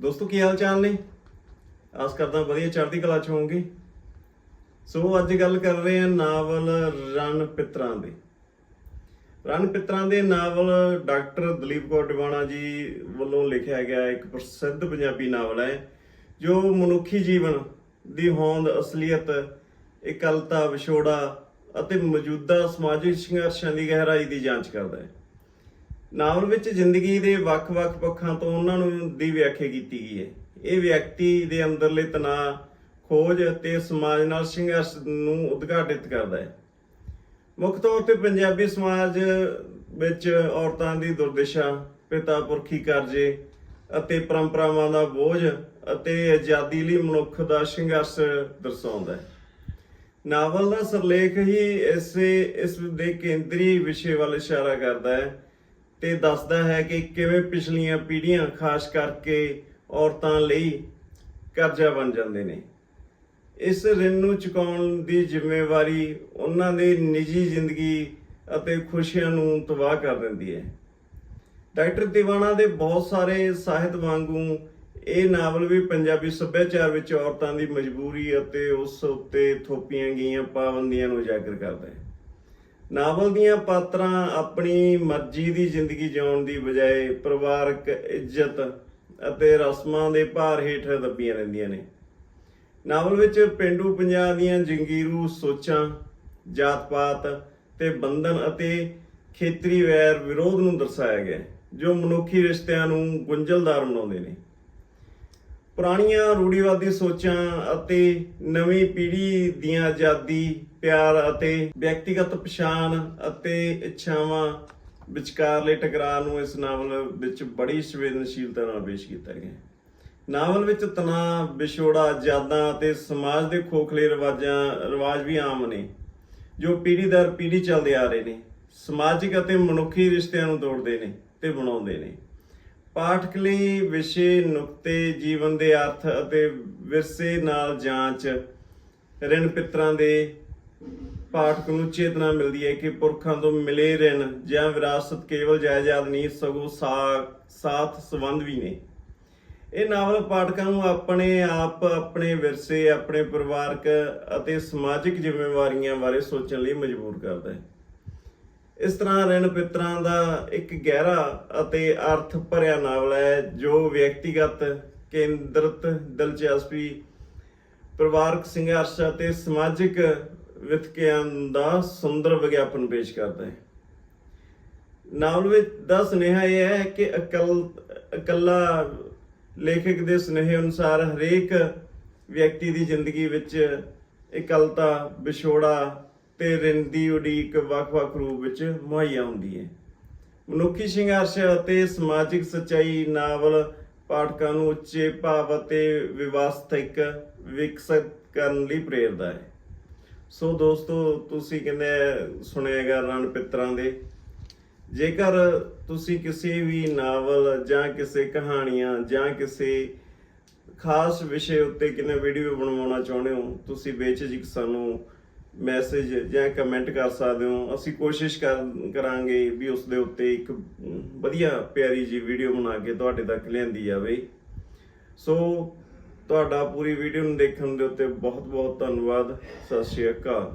ਦੋਸਤੋ, ਕੀ ਹਾਲ ਚਾਲ ਨੇ? ਆਸ ਕਰਦਾ ਵਧੀਆ ਚੜ੍ਹਦੀ ਕਲਾ ਚ ਹੋਵੋਗੇ। ਸੋ, ਅੱਜ ਗੱਲ ਕਰ ਰਹੇ ਹਾਂ ਨਾਵਲ ਰਣ ਪਿੱਤਰਾਂ ਦੇ। ਰਣ ਪਿੱਤਰਾਂ ਦੇ ਨਾਵਲ ਡਾਕਟਰ ਦਲੀਪ ਕੌਰ ਟਿਵਾਣਾ ਜੀ ਵੱਲੋਂ ਲਿਖਿਆ ਗਿਆ ਇੱਕ ਪ੍ਰਸਿੱਧ ਪੰਜਾਬੀ ਨਾਵਲ ਹੈ, ਜੋ ਮਨੁੱਖੀ ਜੀਵਨ ਦੀ ਹੋਂਦ, ਅਸਲੀਅਤ, ਇਕਲਤਾ, ਵਿਛੋੜਾ ਅਤੇ ਮੌਜੂਦਾ ਸਮਾਜਿਕ ਸੰਘਰਸ਼ਾਂ ਦੀ ਗਹਿਰਾਈ ਦੀ ਜਾਂਚ ਕਰਦਾ ਹੈ। ਨਾਵਲ ਵਿੱਚ ਜ਼ਿੰਦਗੀ ਦੇ ਵੱਖ-ਵੱਖ ਪੱਖਾਂ ਤੋਂ ਉਹਨਾਂ ਨੂੰ ਦੀ ਵਿਆਖਿਆ ਕੀਤੀ ਗਈ ਹੈ। ਇਹ ਵਿਅਕਤੀ ਦੇ ਅੰਦਰਲੇ ਤਣਾਅ, ਖੋਜ ਅਤੇ ਸਮਾਜ ਨਾਲ ਸੰਘਰਸ਼ ਨੂੰ ਉਦਘਾਟਿਤ ਕਰਦਾ ਹੈ। ਮੁੱਖ ਤੌਰ ਤੇ ਪੰਜਾਬੀ ਸਮਾਜ ਵਿੱਚ ਔਰਤਾਂ ਦੀ ਦੁਰਦਸ਼ਾ, ਪਿਤਾ ਪੁਰਖੀ ਕਰਜ਼ੇ ਅਤੇ ਪਰੰਪਰਾਵਾਂ ਦਾ ਬੋਝ ਅਤੇ ਆਜ਼ਾਦੀ ਲਈ ਮਨੁੱਖ ਦਾ ਸੰਘਰਸ਼ ਦਰਸਾਉਂਦਾ ਹੈ। ਨਾਵਲ ਦਾ ਸਰਲੇਖ ਹੀ ਇਸੇ, ਇਸ ਦੇ ਕੇਂਦਰੀ ਵਿਸ਼ੇ ਵੱਲ ਇਸ਼ਾਰਾ ਕਰਦਾ ਹੈ। ਤੇ ਦੱਸਦਾ ਹੈ ਕਿ ਕਿਵੇਂ ਪਿਛਲੀਆਂ ਪੀੜ੍ਹੀਆਂ ਖਾਸ ਕਰਕੇ ਔਰਤਾਂ ਲਈ ਕਰਜ਼ਾ ਬਣ ਜਾਂਦੇ ਨੇ। ਇਸ ਰਿਣ ਨੂੰ ਚੁਕਾਉਣ ਦੀ ਜ਼ਿੰਮੇਵਾਰੀ ਉਹਨਾਂ ਦੀ ਨਿੱਜੀ ਜ਼ਿੰਦਗੀ ਅਤੇ ਖੁਸ਼ੀਆਂ ਨੂੰ ਤਬਾਹ ਕਰ ਦਿੰਦੀ ਹੈ। ਡਾਕਟਰ ਦੀਵਾਨਾ ਦੇ ਬਹੁਤ ਸਾਰੇ ਸਾਹਿਤ ਵਾਂਗੂ ਇਹ ਨਾਵਲ ਵੀ ਪੰਜਾਬੀ ਸੱਭਿਆਚਾਰ ਵਿੱਚ ਔਰਤਾਂ ਦੀ ਮਜਬੂਰੀ ਅਤੇ ਉਸ ਉੱਤੇ ਥੋਪੀਆਂ ਗਈਆਂ ਪਾਬੰਦੀਆਂ ਨੂੰ ਉਜਾਗਰ ਕਰਦਾ ਹੈ। ਨਾਵਲ ਦੀਆਂ ਪਾਤਰਾਂ ਆਪਣੀ ਮਰਜ਼ੀ ਦੀ ਜ਼ਿੰਦਗੀ ਜਿਉਣ ਦੀ ਬਜਾਏ ਪਰਿਵਾਰਕ ਇੱਜ਼ਤ ਅਤੇ ਰਸਮਾਂ ਦੇ ਭਾਰ ਹੇਠ ਦੱਬੀਆਂ ਰਹਿੰਦੀਆਂ ਨੇ। ਨਾਵਲ ਵਿੱਚ ਪਿੰਡੂ ਪੰਜਾਬ ਦੀਆਂ ਜੰਗੀਰੂ ਸੋਚਾਂ, ਜਾਤ-ਪਾਤ ਤੇ ਬੰਧਨ ਅਤੇ ਖੇਤਰੀ ਵੈਰ ਵਿਰੋਧ ਨੂੰ ਦਰਸਾਇਆ ਗਿਆ ਜੋ ਮਨੁੱਖੀ ਰਿਸ਼ਤਿਆਂ ਨੂੰ ਗੁੰਝਲਦਾਰ ਬਣਾਉਂਦੇ ਨੇ। ਪੁਰਾਣੀਆਂ ਰੂੜੀਵਾਦੀ ਸੋਚਾਂ ਅਤੇ ਨਵੀਂ ਪੀੜ੍ਹੀ ਦੀਆਂ ਆਜ਼ਾਦੀ, ਪਿਆਰ ਅਤੇ ਵਿਅਕਤੀਗਤ ਪਛਾਣ ਅਤੇ ਇੱਛਾਵਾਂ ਵਿਚਕਾਰਲੇ ਟਕਰਾਅ ਨੂੰ ਇਸ ਨਾਵਲ ਵਿੱਚ ਬੜੀ ਸੰਵੇਦਨਸ਼ੀਲਤਾ ਨਾਲ ਪੇਸ਼ ਕੀਤਾ ਗਿਆ ਹੈ। ਨਾਵਲ ਵਿੱਚ ਤਣਾਅ, ਵਿਛੋੜਾ ਯਾਦਾਂ ਅਤੇ ਸਮਾਜ ਦੇ ਖੋਖਲੇ ਰਿਵਾਜਾਂ, ਰਿਵਾਜ ਵੀ ਆਮ ਨੇ, ਜੋ ਪੀੜ੍ਹੀ ਦਰ ਪੀੜ੍ਹੀ ਚੱਲਦੇ ਆ ਰਹੇ ਨੇ, ਸਮਾਜਿਕ ਅਤੇ ਮਨੁੱਖੀ ਰਿਸ਼ਤਿਆਂ ਨੂੰ ਤੋੜਦੇ ਨੇ ਤੇ ਬਣਾਉਂਦੇ ਨੇ। ਪਾਠਕ ਲਈ ਵਿਸ਼ੇ ਨੁਕਤੇ ਜੀਵਨ ਦੇ ਅਰਥ ਅਤੇ ਵਿਰਸੇ ਨਾਲ ਜਾਂਚ ਰਿਣ ਪਿੱਤਰਾਂ ਦੇ ਪਾਠਕ ਨੂੰ ਚੇਤਨਾ ਮਿਲਦੀ ਹੈ ਕਿ ਪੁਰਖਾਂ ਤੋਂ ਮਿਲੇ ਰਿਣ ਜਾਂ ਵਿਰਾਸਤ ਕੇਵਲ ਜਾਇਦਾਦ ਨਹੀਂ, ਸਗੋਂ ਸਾਥ ਸੰਬੰਧ ਵੀ ਨੇ। ਇਹ ਨਾਵਲ ਪਾਠਕਾਂ ਨੂੰ ਆਪਣੇ ਆਪ, ਆਪਣੇ ਵਿਰਸੇ, ਆਪਣੇ ਪਰਿਵਾਰਕ ਅਤੇ ਸਮਾਜਿਕ ਜ਼ਿੰਮੇਵਾਰੀਆਂ ਬਾਰੇ ਸੋਚਣ ਲਈ ਮਜਬੂਰ ਕਰਦਾ ਹੈ। ਇਸ ਤਰ੍ਹਾਂ ਰਣ ਪਿੱਤਰਾਂ ਦਾ ਇੱਕ ਗਹਿਰਾ ਅਤੇ ਅਰਥ ਭਰਿਆ ਨਾਵਲ ਹੈ, ਜੋ ਵਿਅਕਤੀਗਤ, ਕੇਂਦਰਿਤ, ਦਿਲਚਸਪੀ, ਪਰਿਵਾਰਕ ਸੰਘਰਸ਼ ਅਤੇ ਸਮਾਜਿਕ ਵਿਤਕਿਆਂ ਦਾ ਸੁੰਦਰ ਵਿਗਿਆਪਨ ਪੇਸ਼ ਕਰਦਾ ਹੈ। ਨਾਵਲ ਵਿੱਚ ਦਾ ਸੁਨੇਹਾ ਇਹ ਹੈ ਕਿ ਅਕਲ ਇਕੱਲਾ ਲੇਖਕ ਦੇ ਸੁਨੇਹੇ ਅਨੁਸਾਰ ਹਰੇਕ ਵਿਅਕਤੀ ਦੀ ਜ਼ਿੰਦਗੀ ਵਿੱਚ ਇਕਲਤਾ, ਵਿਛੋੜਾ ਤੇ ਦੀ ਉਡੀਕ ਵੱਖ-ਵੱਖ ਰੂਪ ਵਿੱਚ ਮੁਹੱਈਆ ਹੁੰਦੀ ਹੈ। ਮਨੁੱਖੀ ਸੰਘਰਸ਼ ਅਤੇ ਸਮਾਜਿਕ ਸੱਚਾਈ ਨਾਵਲ ਪਾਠਕਾਂ ਨੂੰ ਉੱਚੇ ਭਾਵ ਅਤੇ ਵਿਵਸਥਿਕ ਵਿਕਸਿਤ ਕਰਨ ਲਈ ਪ੍ਰੇਰਦਾ ਹੈ। ਸੋ ਦੋਸਤੋ, ਤੁਸੀਂ ਕਹਿੰਦੇ ਸੁਣਿਆਗਾ ਰਣ ਪਿੱਤਰਾਂ ਦੇ? ਜੇਕਰ ਤੁਸੀਂ ਕਿਸੇ ਵੀ ਨਾਵਲ ਜਾਂ ਕਿਸੇ ਕਹਾਣੀਆਂ ਜਾਂ ਕਿਸੇ ਖਾਸ ਵਿਸ਼ੇ ਉੱਤੇ ਕਿਨੇ ਵੀਡੀਓ ਬਣਵਾਉਣਾ ਚਾਹੁੰਦੇ ਹੋ, ਤੁਸੀਂ ਬੇਝਿਜਕ ਸਾਨੂੰ ਮੈਸੇਜ ਜਾਂ ਕਮੈਂਟ ਕਰ ਸਕਦੇ ਹੋ। ਅਸੀਂ ਕੋਸ਼ਿਸ਼ ਕਰ- ਕਰਾਂਗੇ ਵੀ ਉਸ ਦੇ ਉੱਤੇ ਇੱਕ ਵਧੀਆ ਪਿਆਰੀ ਜੀ ਵੀਡੀਓ ਬਣਾ ਕੇ ਤੁਹਾਡੇ ਤੱਕ ਲਿਆਂਦੀ ਜਾਵੇ। ਸੋ ਤੁਹਾਡਾ ਪੂਰੀ ਵੀਡੀਓ ਨੂੰ ਦੇਖਣ ਦੇ ਉੱਤੇ ਬਹੁਤ ਬਹੁਤ ਧੰਨਵਾਦ। ਸਤਿ ਸ਼੍ਰੀ ਅਕਾਲ।